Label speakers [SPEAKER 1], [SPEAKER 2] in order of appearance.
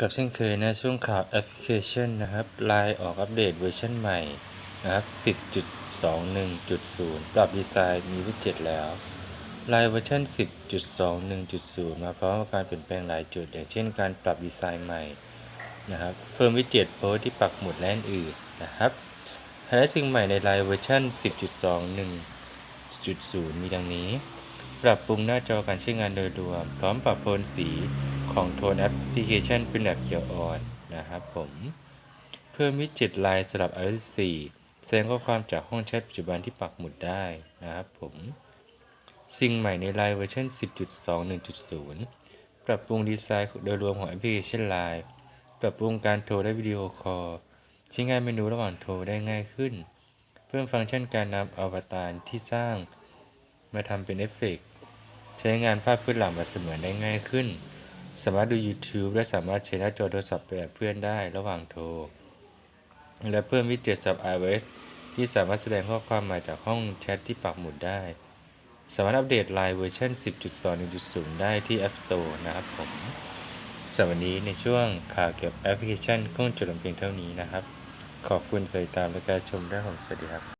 [SPEAKER 1] กับเช่นเคยนะช่วงข่าวแอปพลิเคชันนะครับ Line ออกอัปเดตเวอร์ชันใหม่นะครับ 10.21.0 ปรับดีไซน์มีวิดเจ็ตแล้ว Line เวอร์ชัน10.21.0 มาพร้อมกับการเปลี่ยนแปลงหลายจุด อย่างเช่นการปรับดีไซน์ใหม่นะครับ เพิ่มวิดเจ็ตโพสที่ปักหมุดและอื่นนะครับไฮไลท์สิ่งใหม่ใน Line เวอร์ชัน10.21.0 มีดังนี้ ปรับปรุงหน้าจอการใช้งานโดยรวม พร้อมปรับโทนสี ของโทนแอปพลิเคชันเป็นแบบเขียวอ่อนนะครับผมเพิ่มวิจ็ตลน์สำหรับ iOS 4แสดงข้อความจากห้องแชทปัจจุบันที่ปักหมุดได้นะครับผมสิ่งใหม่ในไลน์เวอร์ชัน10.21.0 ปรับปรุงดีไซน์โดยรวมของแอปพลิเคชันไลน์ปรับปรุงการโทรและวิดีโอคอลใช้งานเมนูระหว่างโทรได้ง่ายขึ้น เพิ่มฟังก์ชันการนำอวตารที่สร้าง มาทำเป็นเอฟเฟกต์ใช้งานภาพพื้นหลังแบบเสมือนได้ง่ายขึ้น สามารถดู YouTube และสามารถใช้หน้าจอโทรศัพท์ไปกับเพื่อนได้ระหว่างโทร และเพิ่มวิดเจ็ตสำหรับ iOS ที่สามารถแสดงข้อความมาจากห้องแชทที่ปักหมุดได้ สามารถอัปเดต Line เวอร์ชัน10.21.0 ได้ที่ App Store นะครับผมสำหรับวันนี้ในช่วงข่าวเกี่ยวกับแอปพลิเคชันคงจบลงเพียงเท่านี้นะครับ ขอบคุณสายตามและการชมได้ผมสวัสดีครับ